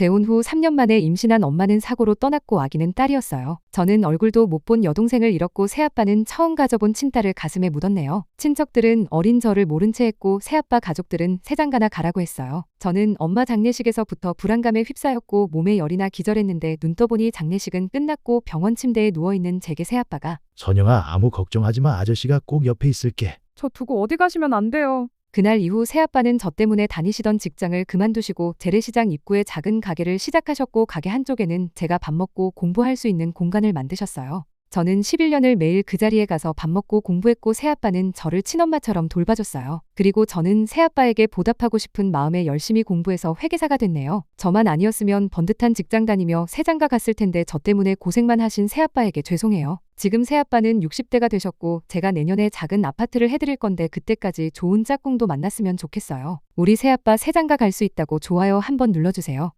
재혼 후 3년 만에 임신한 엄마는 사고로 떠났고 아기는 딸이었어요. 저는 얼굴도 못 본 여동생을 잃었고 새아빠는 처음 가져본 친딸을 가슴에 묻었네요. 친척들은 어린 저를 모른 채 했고 새아빠 가족들은 새장가나 가라고 했어요. 저는 엄마 장례식에서부터 불안감에 휩싸였고 몸에 열이나 기절했는데 눈 떠보니 장례식은 끝났고 병원 침대에 누워있는 제게 새아빠가 선영아 아무 걱정하지 마 아저씨가 꼭 옆에 있을게. 저 두고 어디 가시면 안 돼요. 그날 이후 새아빠는 저 때문에 다니시던 직장을 그만두시고 재래시장 입구에 작은 가게를 시작하셨고 가게 한쪽에는 제가 밥 먹고 공부할 수 있는 공간을 만드셨어요. 저는 11년을 매일 그 자리에 가서 밥 먹고 공부했고 새아빠는 저를 친엄마처럼 돌봐줬어요. 그리고 저는 새아빠에게 보답하고 싶은 마음에 열심히 공부해서 회계사가 됐네요. 저만 아니었으면 번듯한 직장 다니며 새장가 갔을 텐데 저 때문에 고생만 하신 새아빠에게 죄송해요. 지금 새아빠는 60대가 되셨고 제가 내년에 작은 아파트를 해드릴 건데 그때까지 좋은 짝꿍도 만났으면 좋겠어요. 우리 새아빠 새장가 갈 수 있다고 좋아요 한번 눌러주세요.